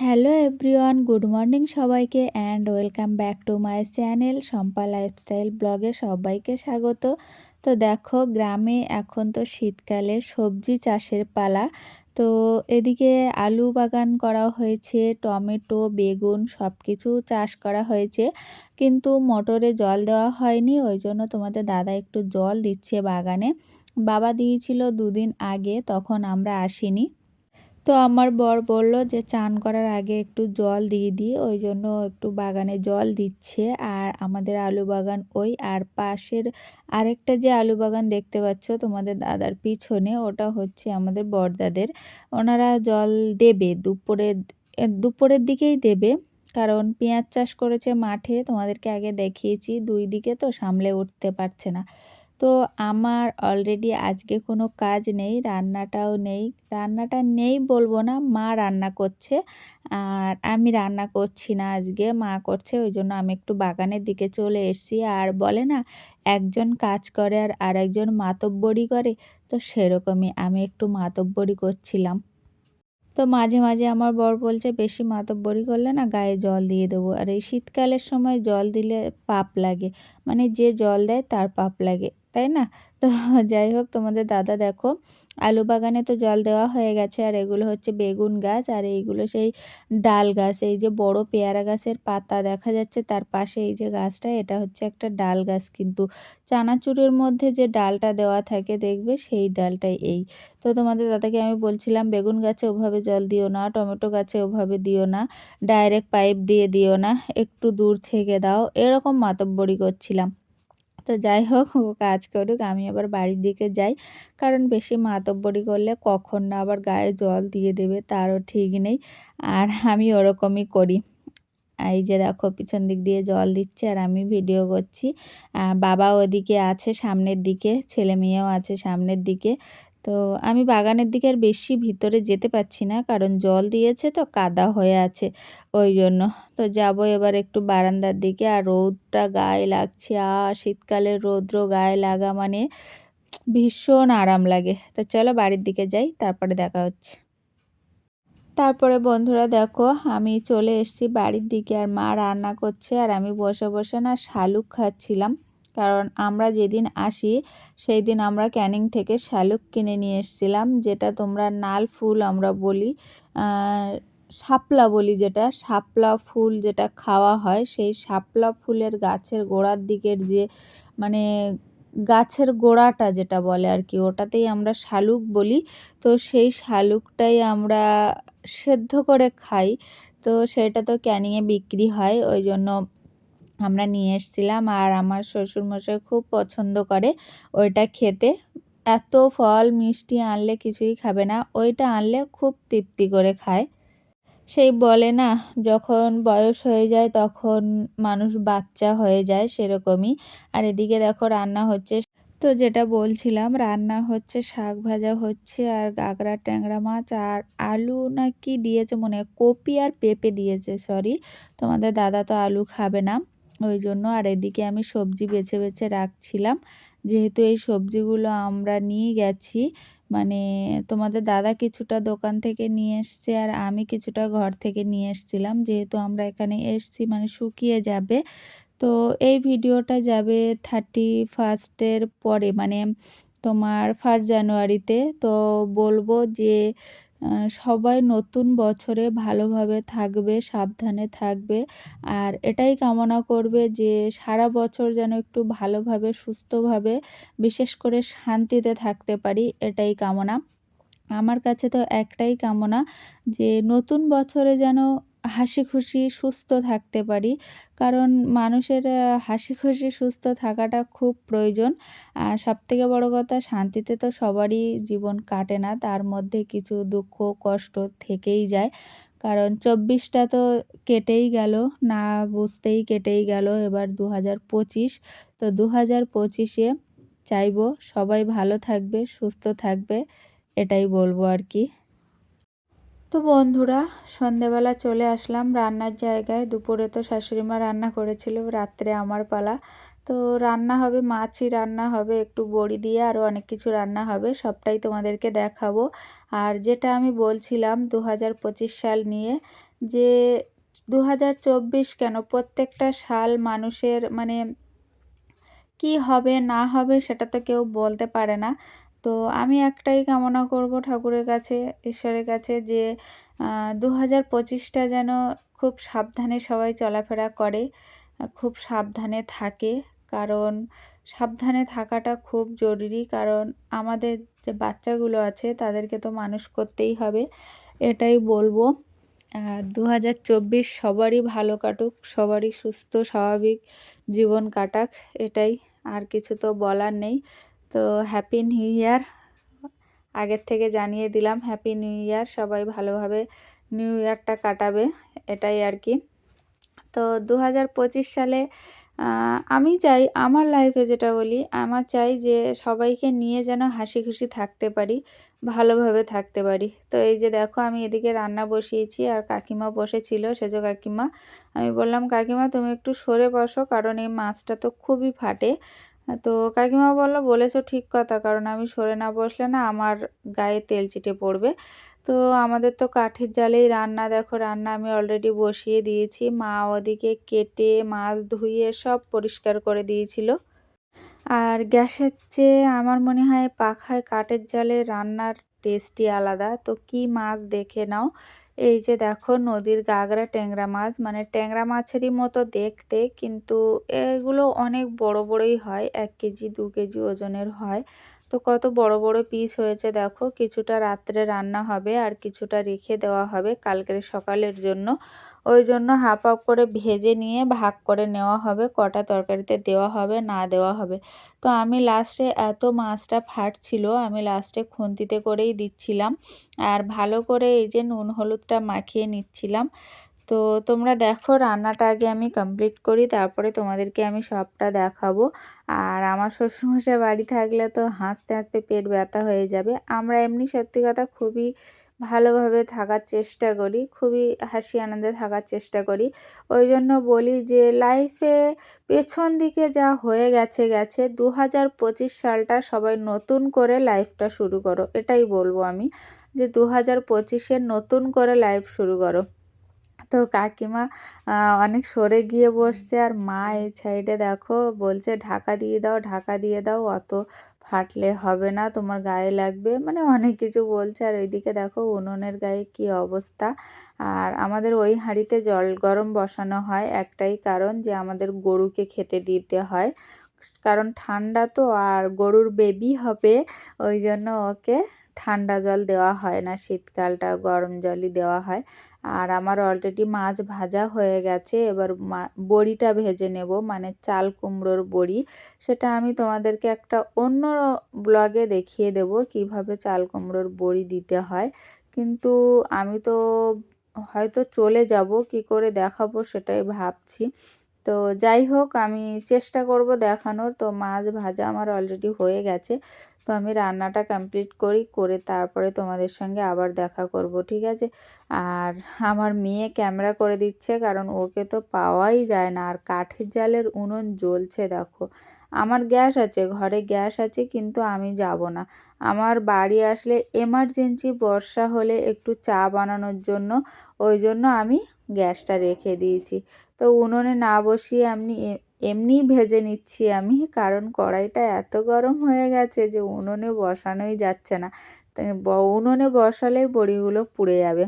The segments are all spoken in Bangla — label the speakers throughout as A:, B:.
A: হ্যালো এভরিওয়ান গুড মর্নিং সবাইকে and welcome back to my channel Shampa lifestyle ব্লগে সবাইকে স্বাগত। তো দেখো, গ্রামে এখন তো শীতকালে সবজি চাষের পালা। তো এদিকে আলু বাগান করা হয়েছে, টমেটো, বেগুন সব কিছু চাষ করা হয়েছে। কিন্তু মোটরে জল দেওয়া হয়নি, ওই জন্য তোমাদের দাদা একটু জল দিচ্ছে বাগানে। বাবা দিয়েছিল দুদিন আগে, তখন আমরা আসিনি। তো আমার বর বলল যে, চান করার আগে একটু জল দিয়ে দিই, ওই জন্য একটু বাগানে জল দিচ্ছে। আর আমাদের আলু বাগান ওই, আর পাশের আরেকটা যে আলু বাগান দেখতে পাচ্ছ তোমাদের দাদার পিছনে, ওটা হচ্ছে আমাদের বরদাদের। ওনারা জল দেবে দুপুরের দুপুরের দিকেই দেবে, কারণ পেঁয়াজ চাষ করেছে মাঠে। তোমাদেরকে আগে দেখিয়েছি, দুই দিকে তো সামলে উঠতে পারছে না। তো আমার অলরেডি আজকে কোনো কাজ নেই, রান্নাটাও নেই। রান্নাটা নেই বলব না, মা রান্না করছে। আর আমি রান্না করছি না আজকে, মা করছে, ওই জন্য আমি একটু বাগানের দিকে চলে এসেছি। আর বলে না, একজন কাজ করে আর আরেকজন মাতব্বরি করে, তো সেরকমই আমি একটু মাতব্বরি করছিলাম। তো মাঝে মাঝে আমার বর বলছে, বেশি মাতব্বরি করলে না গায়ে জল দিয়ে দেবো। আর এই শীতকালের সময় জল দিলে পাপ লাগে। মানে যে জল দেয় তার পাপ লাগে। তাই না? তো যাই হোক, তোমাদের দাদা দেখো, আলু বাগানে তো জল দেওয়া হয়ে গেছে, আর এগুলো হচ্ছে বেগুন গাছ, আর এইগুলো সেই ডাল গাছ, এই যে বড় পেয়ারা গাছের পাতা দেখা যাচ্ছে, তার পাশে এই যে গাছটা, এটা হচ্ছে একটা ডাল গাছ কিন্তু। চানাচুরের মধ্যে যে ডালটা দেওয়া থাকে, দেখবে সেই ডালটাই এই। তো তোমাদের দাদাকে আমি বলছিলাম, বেগুন গাছে ওভাবে জল দিও না, টমেটো গাছে ওভাবে দিও না, ডাইরেক্ট পাইপ দিয়ে দিও না, একটু দূর থেকে দাও। এরকম মাতব্বরি করছিলাম। তো যাই হোক, ও কাজ করুক, আমি আবার বাড়ির দিকে যাই। কারণ বেশি মাতব্বরি করলে কখন না আবার গায়ে জল দিয়ে দেবে, তারও ঠিক নেই। আর আমি ওরকমই করি। এই যে দেখো, পিছন দিক দিয়ে জল দিচ্ছে আর আমি ভিডিও করছি। বাবা ওদিকে আছে সামনের দিকে, ছেলে মেয়েও আছে সামনের দিকে। তো আমি বাগানের দিকে আর বেশি ভিতরে যেতে পারছি না, কারণ জল দিয়েছে তো, কাদা হয়ে আছে ওই জন্য তো যাব এবার একটু বারান্দার দিকে, আর রোদটা গায়ে লাগছে আর শীতকালে রৌদ্র গায়ে লাগা মানে ভীষণ আরাম লাগে। তো চলো বাড়ির দিকে যাই, তারপরে দেখা হচ্ছে। তারপরে বন্ধুরা দেখো, আমি চলে এসেছি বাড়ির দিকে, আর মা রান্না করছে, আর আমি বসে বসে না শালুক খাচ্ছিলাম। কারণ আমরা যেদিন আসি সেই দিন আমরা ক্যানিং থেকে শালুক কিনে নিয়ে এসেছিলাম, যেটা তোমরা নাল ফুল আমরা বলি শাপলা বলি যেটা, শাপলা ফুল যেটা খাওয়া হয়, সেই শাপলা ফুলের গাছের গোড়ার দিকের যে মানে গাছের গোড়াটা যেটা বলে আর কি ওটাতেই আমরা শালুক বলি। তো সেই শালুকটাই আমরা সেদ্ধ করে খাই, তো সেটা তো ক্যানিংয়ে বিক্রি হয়, ওই জন্য আমরা নিয়ে এসেছিলাম আর আমার শ্বশুরমশাই খুব পছন্দ করে ওইটা খেতে। এত ফল মিষ্টি আনলে কিছুই খাবে না, ওইটা আনলে খুব তৃপ্তি করে খায়। সেই বলে না, যখন বয়স হয়ে যায় তখন মানুষ বাচ্চা হয়ে যায় সেরকমই। আর এদিকে দেখো রান্না হচ্ছে, তো যেটা বলছিলাম রান্না হচ্ছে শাক ভাজা হচ্ছে আর গাগরা, ট্যাংরা মাছ আর আলু না কি দিয়েছে মনে কপি আর পেঁপে দিয়েছে সরি তোমাদের দাদা তো আলু খাবে না। ওই জন্য আর এদিকে আমি সবজি বেছে বেছে রাখছিলাম। যেহেতু এই সবজিগুলো আমরা নিয়ে গেছি মানে তোমাদের দাদা কিছুটা দোকান থেকে নিয়ে এসছে আর আমি কিছুটা ঘর থেকে নিয়ে এসছিলাম। যেহেতু আমরা এখানে এসছি মানে শুকিয়ে যাবে। তো এই ভিডিওটা যাবে থার্টি ফার্স্টের পরে মানে তোমার ফার্স্ট জানুয়ারিতে তো বলব যে সবাই নতুন বছরে ভালোভাবে থাকবে, সাবধানে থাকবে। আর এটাই কামনা করবে যে, সারা বছর যেন একটু ভালোভাবে, সুস্থভাবে, বিশেষ করে শান্তিতে থাকতে পারি, এটাই কামনা। আমার কাছে তো একটাই কামনা যে, নতুন বছরে যেন হাসি খুশি সুস্থ থাকতে পারি। কারণ মানুষের হাসি খুশি সুস্থ থাকাটা খুব প্রয়োজন। আর সবথেকে বড় কথা, শান্তিতে তো সবারই জীবন কাটে না। তার মধ্যে কিছু দুঃখ, কষ্ট থেকেই যায়। কারণ চব্বিশটা তো কেটেই গেল, না বুঝতেই কেটেই গেল। এবার দু হাজার পঁচিশ, তো দু হাজার পঁচিশে চাইব সবাই ভালো থাকবে, সুস্থ থাকবে, এটাই বলব আর কি। তো বন্ধুরা, সন্ধেবেলা চলে আসলাম রান্নার জায়গায়। দুপুরে তো শাশুড়ি মা রান্না করেছিল, রাত্রে আমার পালা। তো রান্না হবে, মাছই রান্না হবে, একটু বড়ি দিয়ে আরও অনেক কিছু রান্না হবে, সবটাই তোমাদেরকে দেখাবো। আর যেটা আমি বলছিলাম দু হাজার পঁচিশ সাল নিয়ে যে দু হাজার চব্বিশ কেন প্রত্যেকটা সাল মানুষের মানে কি হবে, না হবে, সেটা তো কেউ বলতে পারে না। তো আমি একটাই কামনা করব ঠাকুরের কাছে, ঈশ্বরের কাছে যে দু হাজার পঁচিশটা যেন খুব সাবধানে সবাই চলাফেরা করে, খুব সাবধানে থাকে। কারণ সাবধানে থাকাটা খুব জরুরি। কারণ আমাদের যে বাচ্চাগুলো আছে, তাদেরকে তো মানুষ করতেই হবে, এটাই বলব। আর দু হাজার চব্বিশ সবারই ভালো কাটুক, সবারই সুস্থ, স্বাভাবিক জীবন কাটাক, এটাই। আর কিছু তো বলার নেই। তো হ্যাপি নিউ ইয়ার আগের থেকে জানিয়ে দিলাম হ্যাপি নিউ ইয়ার সবাই ভালোভাবে নিউ ইয়ারটা কাটাবে, এটাই আর কি। তো দু হাজার পঁচিশ সালে আমি চাই, আমার লাইফে যেটা বলি আমার চাই যে সবাইকে নিয়ে যেন হাসি খুশি থাকতে পারি, ভালোভাবে থাকতে পারি। তো এই যে দেখো, আমি এদিকে রান্না বসিয়েছি আর কাকিমা বসেছিল, সেজ কাকিমা। আমি বললাম, কাকিমা, তুমি একটু সরে বসো, কারণ এই মাছটা তো খুবই ফাটে। তো কাকিমা বলল, বলেছ ঠিক কথা, কারণ আমি সরে না বসলে না আমার গায়ে তেল চিটে পড়বে। তো আমাদের তো কাঠের জালেই রান্না, দেখো রান্না আমি অলরেডি বসিয়ে দিয়েছি। মা ওদিকে কেটে, মাছ ধুয়ে সব পরিষ্কার করে দিয়েছিল। আর গ্যাসের চেয়ে আমার মনে হয় পাখায় কাঠের জালে রান্নার টেস্টই আলাদা। তো কি মাছ দেখে নাও। এই যে দেখো নদীর গাগরা ট্যাংরা মাছ মানে ট্যাংরা মাছেরই মতো দেখতে, কিন্তু এগুলো অনেক বড় বড়ই হয়, এক কেজি, দু কেজি ওজনের হয়। তো কত বড় বড় পিস হয়েছে দেখো, কিছুটা রাত্রে রান্না হবে আর কিছুটা রেখে দেওয়া হবে কালকের সকালের জন্য। ওই জন্য হাফ হাফ করে ভেজে নিয়ে ভাগ করে নেওয়া হবে। কটা তরকারিতে দেওয়া হবে, না দেওয়া হবে। তো আমি লাস্টে এত মাছটা ফাটছিল, আমি লাস্টে খুন্তিতে করেই দিচ্ছিলাম। আর ভালো করে এই যে নুন হলুদটা মাখিয়ে নিচ্ছিলাম। তো তোমরা দেখো রান্নাটা আগে আমি কমপ্লিট করি, তারপরে তোমাদেরকে আমি সবটা দেখাবো। আর আমার শ্বশুরমশাই বাড়ি থাকলে তো হাসতে হাসতে পেট ব্যথা হয়ে যাবে। আমরা এমনি সত্যি কথা খুবই ভালোভাবে থাকার চেষ্টা করি, খুবই হাসি আনন্দে থাকার চেষ্টা করি। ওই জন্য বলি যে লাইফে পেছন দিকে যা হয়ে গেছে গেছে দু হাজার পঁচিশ সালটা সবাই নতুন করে লাইফটা শুরু করো, এটাই বলব আমি, যে দু হাজার পঁচিশে নতুন করে লাইফ শুরু করো। তো কাকিমা অনেক সরে গিয়ে বসছে, আর মা এই সাইডে দেখো, বলছে ঢাকা দিয়ে দাও, ঢাকা দিয়ে দাও, অত ফাটলে হবে না, তোমার গায়ে লাগবে। মানে অনেক কিছু বলছে। আর ওইদিকে দেখো উনুনের গায়ে কি অবস্থা। আর আমাদের ওই হাঁড়িতে জল গরম বসানো হয় একটাই কারণ যে আমাদের গরুকে খেতে দিতে হয়। কারণ ঠান্ডা তো, আর গরুর বেবি হবে, ওই জন্য ওকে ঠান্ডা জল দেওয়া হয় না। শীতকালটা গরম জলই দেওয়া হয়। আর আমার অলরেডি মাছ ভাজা হয়ে গেছে। এবার বড়িটা ভেজে নেব মানে চাল কুমড়োর বড়ি। সেটা আমি তোমাদেরকে একটা অন্য ব্লগে দেখিয়ে দেব, কীভাবে চাল কুমড়োর বড়ি দিতে হয়। কিন্তু আমি তো হয়তো চলে যাব, কি করে দেখাবো সেটাই ভাবছি। তো যাই হোক, আমি চেষ্টা করব দেখানোর। তো মাছ ভাজা আমার অলরেডি হয়ে গেছে। তো আমি রান্নাটা কমপ্লিট করি, করে তারপরে তোমাদের সঙ্গে আবার দেখা করব, ঠিক আছে? আর আমার মেয়ে ক্যামেরা করে দিচ্ছে, কারণ ওকে তো পাওয়াই যায় না, আর কাঠের জালের উনুন জ্বলছে, দেখো। আমার গ্যাস আছে, ঘরে গ্যাস আছে, কিন্তু আমি যাব না। আমার বাড়ি আসলে এমার্জেন্সি বর্ষা হলে একটু চা বানানোর জন্য, ওই জন্য আমি গ্যাসটা রেখে দিয়েছি। তো উনুনে না বসিয়ে আমি এমনিই ভেজে নিচ্ছি আমি। কারণ কড়াইটা এত গরম হয়ে গেছে যে উনুনে বসানোই যাচ্ছে না। উনুনে বসালেই বড়িগুলো পুড়ে যাবে।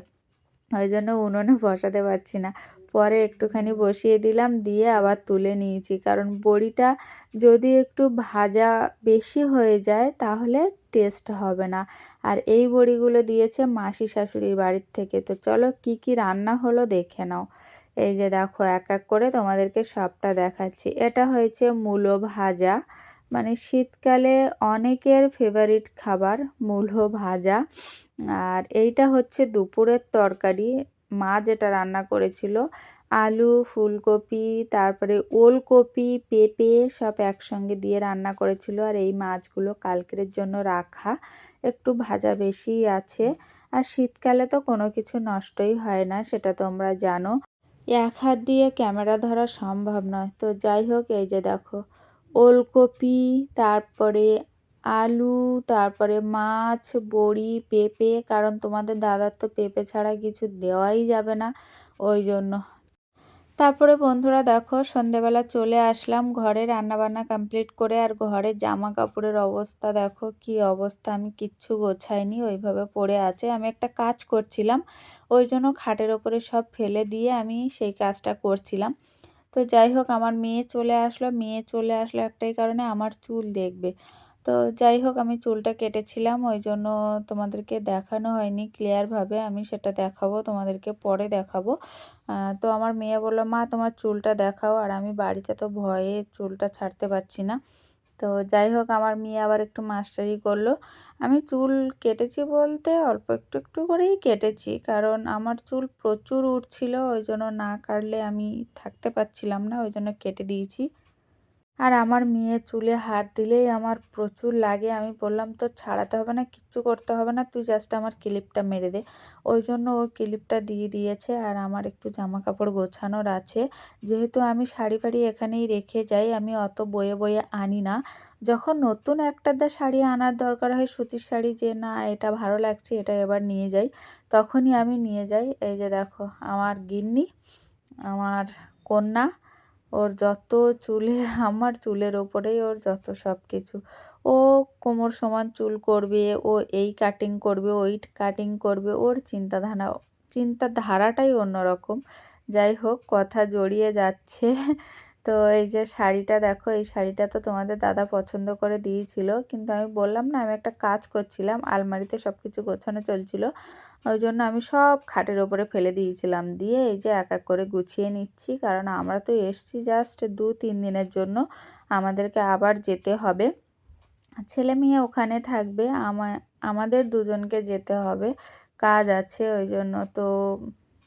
A: ওই জন্য উনুনে বসাতে পারছি না। পরে একটুখানি বসিয়ে দিলাম, দিয়ে আবার তুলে নিয়েছি। কারণ বড়িটা যদি একটু ভাজা বেশি হয়ে যায় তাহলে টেস্ট হবে না। আর এই বড়িগুলো দিয়েছে মাসি শাশুড়ির বাড়ির থেকে। তো চলো কি কি রান্না হলো দেখে নাও। এই যে দেখো, এক এক করে তোমাদেরকে সবটা দেখাচ্ছি। এটা হয়েছে মূলো ভাজা। মানে শীতকালে অনেকের ফেভারিট খাবার মূলো ভাজা। আর এইটা হচ্ছে দুপুরের তরকারি। মা যেটা রান্না করেছিল, আলু, ফুলকপি, তারপরে ওলকপি, পেঁপে সব একসঙ্গে দিয়ে রান্না করেছিল। আর এই মাছগুলো কালকের জন্য রাখা। একটু ভাজা বেশি আছে। আর শীতকালে তো কোনো কিছু নষ্টই হয় না, সেটা তোমরা জানো। এক হাত দিয়ে ক্যামেরা ধরা সম্ভব নয়। তো যাই হোক, এই যে দেখো, ওলকপি, তারপরে আলু, তারপরে মাছ, বড়ি, পেঁপে, কারণ তোমাদের দাদার তো পেঁপে ছাড়া কিছু দেওয়াই যাবে না। ওই জন্য তারপরে বন্ধুরা দেখো, সন্ধেবেলা চলে আসলাম, ঘরে রান্নাবান্না কমপ্লিট করে আর ঘরের জামা কাপড়ের অবস্থা দেখো, কি অবস্থা, আমি কিচ্ছু গোছাইনি, ওইভাবে পড়ে আছে। আমি একটা কাজ করছিলাম, ওই জন্য খাটের ওপরে সব ফেলে দিয়ে আমি সেই কাজটা করছিলাম। তো যাই হোক, আমার মেয়ে চলে আসলো, মেয়ে চলে আসলো একটাই কারণে আমার চুল দেখবে। তো যাই হোক, আমি চুলটা কেটেছিলাম, ওই জন্য তোমাদেরকে দেখানো হয়নি। ক্লিয়ারভাবে আমি সেটা দেখাবো, তোমাদেরকে পরে দেখাবো। তো আমার মেয়ে বলল, মা, তোমার চুলটা দেখাও। আর আমি বাড়িতে তো ভয়ে চুলটা ছাড়তে পারছি না। তো যাই হোক, আমার মেয়ে আবার একটু মাস্টারি করল। আমি চুল কেটেছি বলতে অল্প একটু একটু করেই কেটেছি, কারণ আমার চুল প্রচুর উঠছিল ওই জন্য না কাটলে আমি থাকতে পারছিলাম না, ওই জন্য কেটে দিয়েছি। আর আমার মেয়ে চুলে হাত দিলেই আমার প্রচুর লাগে। আমি বললাম তো ছাড়াতে হবে না, কিচ্ছু করতে হবে না, তুই জাস্ট আমার ক্লিপটা মেরে দে। ওই জন্য ও ক্লিপটা দিয়ে দিয়েছে আর আমার একটু জামা কাপড় গোছানোর আছে। যেহেতু আমি শাড়ি ফাড়ি এখানেই রেখে যাই, আমি অত বয়ে বয়ে আনি না। যখন নতুন একটা দা শাড়ি আনার দরকার হয়, সুতির শাড়ি যে, না, এটা ভালো লাগছে, এটা এবার নিয়ে যাই। তখনই আমি নিয়ে যাই। এই যে দেখো, আমার গিন্নি, আমার কন্যা ওর যত চুলে, আমার চুলের ওপরেই ওর যত সব কিছু। ও কোমর সমান চুল করবে, ও এই কাটিং করবে, ওই কাটিং করবে, ওর চিন্তাধারা, চিন্তাধারাটাই অন্যরকম। যাই হোক, কথা জড়িয়ে যাচ্ছে। তো এই যে শাড়িটা দেখো, এই শাড়িটা তো তোমাদের দাদা পছন্দ করে দিয়েছিল। কিন্তু আমি বললাম না, আমি একটা কাজ করছিলাম, আলমারিতে সব কিছু গোছানো চলছিল। ওই জন্য আমি সব খাটের ওপরে ফেলে দিয়েছিলাম। দিয়ে এই যে এক এক করে গুছিয়ে নিচ্ছি, কারণ আমরা তো এসছি জাস্ট দু তিন দিনের জন্য। আমাদেরকে আবার যেতে হবে। ছেলে মেয়ে ওখানে থাকবে আমাদের দুজনকে যেতে হবে। কাজ আছে ওই জন্য। তো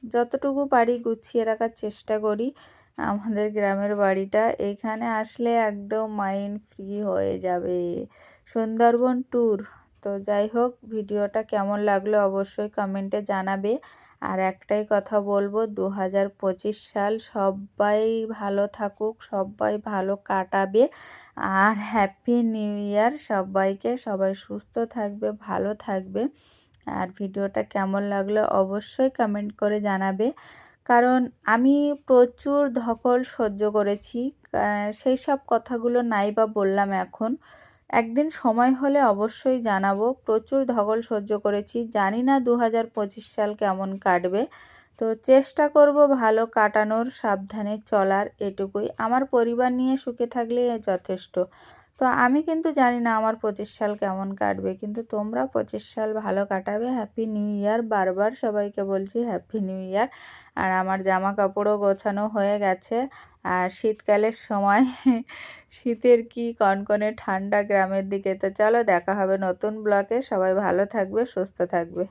A: যতটুকু পারি গুছিয়ে রাখার চেষ্টা করি। আমাদের গ্রামের বাড়িটা এইখানে আসলে একদম মাইন্ড ফ্রি হয়ে যাবে। সুন্দরবন ট্যুর তো যাই হোক, ভিডিওটা কেমন লাগল অবশ্যই কমেন্টে জানাবে। আর একটাই কথা বলব দু হাজার পঁচিশ সাল সবাই ভালো থাকুক, সবাই ভালো কাটাবে। আর হ্যাপি নিউ ইয়ার সবাইকে সবাই সুস্থ থাকবে, ভালো থাকবে। আর ভিডিওটা কেমন লাগল অবশ্যই কমেন্ট করে জানাবে। কারণ আমি প্রচুর ধকল সহ্য করেছি। সেই সব কথাগুলো নাই বা বললাম এখন। একদিন সময় হলে অবশ্যই জানাব। প্রচুর ধকল সহ্য করেছি। জানি না দু হাজার পঁচিশ সাল কেমন কাটবে। তো চেষ্টা করব ভালো কাটানোর, সাবধানে চলার এটুকুই। আমার পরিবার নিয়ে সুখে থাকলে যথেষ্ট। তো আমি কিন্তু জানি না আমার পঁচিশ সাল কেমন কাটবে, কিন্তু তোমরা পঁচিশ সাল ভালো কাটাবে। হ্যাপি নিউ ইয়ার বারবার সবাইকে বলছি হ্যাপি নিউ ইয়ার আর আমার জামা কাপড়ও গোছানো হয়ে গেছে। আর শীতকালের সময় শীতের কি কনকনে ঠান্ডা গ্রামের দিকে। তো চলো দেখা হবে নতুন ব্লকে সবাই ভালো থাকবে, সুস্থ থাকবে।